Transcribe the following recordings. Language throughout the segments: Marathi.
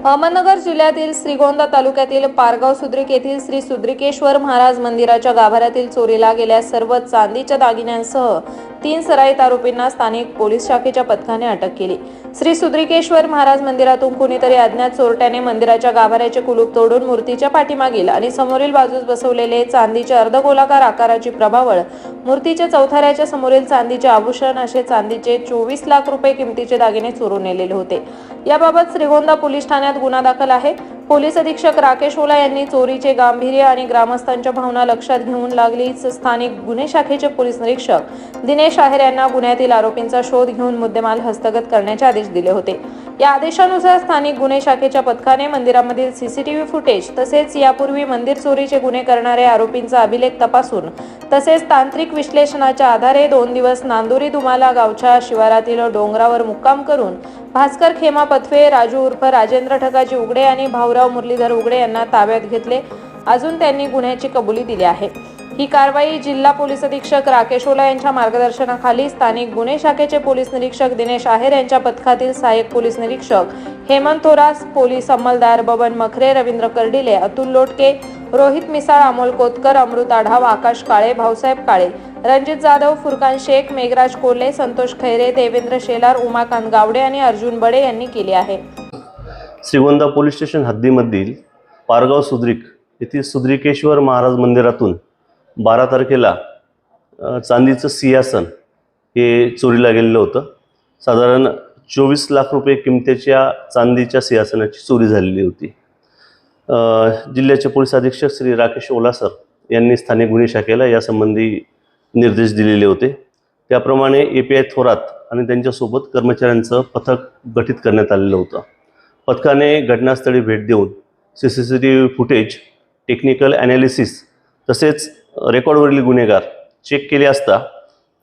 अहमदनगर जिल्ह्यातील श्रीगोंदा तालुक्यातील पारगाव सुद्रिक येथील श्री सुद्रिकेश्वर महाराज मंदिराच्या गाभाऱ्यातील चोरीला गेल्या सर्व चांदीच्या दागिन्यांसह तीन सराईत आरोपींना स्थानिक पोलीस शाखेच्या पथकाने अटक केली. श्री सुद्रिकेश्वर महाराज मंदिरातून कुणीतरी अज्ञात चोरट्याने मंदिराच्या गाभाऱ्याचे कुलूप तोडून मूर्तीच्या पाठीमागील आणि समोरील बाजूस बसवलेले चांदीचे अर्धगोलाकार आकाराची प्रभावळ मूर्तीच्या चौथाऱ्याच्या समोरील चांदीचे आभूषण असे चांदीचे चोवीस लाख रुपये किमतीचे दागिने चोरून नेलेले होते. याबाबत श्रीगोंदा पोलीस ठाण्यात गुन्हा दाखल आहे. पोलीस अधीक्षक राकेश ओला यांनी चोरीचे गांभीर्य आणि ग्रामस्थांच्या भावना लक्षात घेऊन लागलीच. स्थानिक गुन्हे शाखेचे पोलीस निरीक्षक दिनेश आहेर यांना गुन्ह्यातील आरोपींचा शोध घेऊन मुद्देमाल हस्तगत करण्याचे आदेश दिले होते. या आदेशानुसार स्थानिक गुन्हे शाखेच्या पथकाने मंदिरामधील सीसीटीव्ही फुटेज तसेच यापूर्वी मंदिर चोरीचे गुन्हे करणारे आरोपींचा अभिलेख तपासून तसेच तांत्रिक विश्लेषणाच्या आधारे दोन दिवस नांदुरी दुमाला गावच्या शिवारातील डोंगरावर मुक्काम करून भास्कर खेमा पथवे राजू उर्फ राजेंद्र ठकाजी उगडे आणि भाऊराव मुरलीधर उगडे यांना ताब्यात घेतले. अजून त्यांनी गुन्ह्याची कबुली दिली आहे. ही कारवाई जिल्हा पोलीस अधीक्षक राकेश ओला यांच्या मार्गदर्शनाखाली स्थानिक गुन्हे शाखेचे पोलीस निरीक्षक दिनेश आहेर यांच्या पथकातील सहाय्यक पोलीस निरीक्षक हेमंत थोरास पोलीस अंमलदार बबन मखरे रवींद्र कर्डिले अतुल लोटके रोहित मिसाळ अमोल कोतकर अमृत आढाव आकाश काळे भाऊसाहेब काळे रणजित जाधव फुरकान शेख मेघराज कोल्हे संतोष खैरे देवेंद्र शेलार उमाकांत गावडे आणि अर्जुन बडे यांनी केली आहे. श्रीगोंदा पोलीस स्टेशन हद्दीमधील पारगाव सुद्रिक येथील सुद्रिकेश्वर महाराज मंदिरातून बारा तारखेला चांदीचं सिंहासन हे चोरीला गेलेलं होतं. साधारण चोवीस लाख रुपये किमतीच्या चांदीच्या सिंहासनाची चोरी झालेली होती. जिल्ह्याचे पोलीस अधीक्षक श्री राकेश ओलासर यांनी स्थानिक गुन्हे शाखेला यासंबंधी निर्देश दिलेले होते. त्याप्रमाणे ए पी आय थोरात आणि त्यांच्यासोबत कर्मचाऱ्यांचं पथक गठीत करण्यात आलेलं होतं. पथकाने घटनास्थळी भेट देऊन C C C T V footage technical analysis तसेच रेकॉर्डवरील गुन्हेगार. चेक केले असता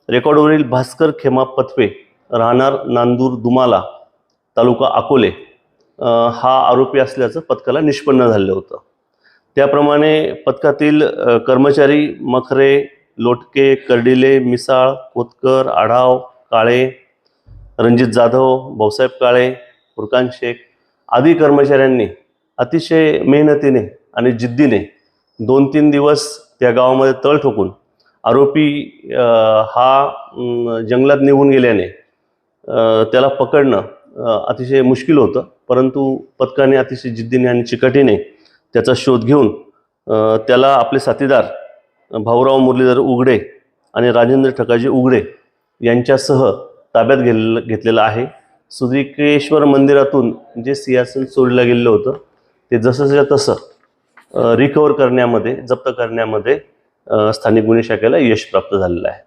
रेकॉर्डवरील भास्कर खेमा पथवे राहणार नांदूर दुमाला तालुका अकोले हा आरोपी असल्याचं पथकाला निष्पन्न झालेलं होतं. त्याप्रमाणे पथकातील कर्मचारी मखरे लोटके कर्डिले मिसाळ कोतकर आढाव काळे रणजित जाधव भाऊसाहेब काळे फुरकान शेख आदी कर्मचाऱ्यांनी अतिशय मेहनतीने आणि जिद्दीने दोन तीन दिवस त्या गावामध्ये तळ ठोकून आरोपी हा जंगलात निघून गेल्याने त्याला पकडणं अतिशय मुश्किल होतं. परंतु पथकाने अतिशय जिद्दीने आणि चिकाटीने त्याचा शोध घेऊन त्याला आपले साथीदार भाऊराव मुरलीधर उघडे आणि राजेंद्र ठकाजी उघडे यांच्यासह ताब्यात घेल घेतलेलं आहे. सुद्रिकेश्वर मंदिरातून जे सिंहासन सोडलं गेलेलं होतं ते जसंच्या तसं रिकवर करण्यामध्ये जप्त करण्यामध्ये स्थानिक गुन्हे शाखेला यश प्राप्त झालेलं आहे.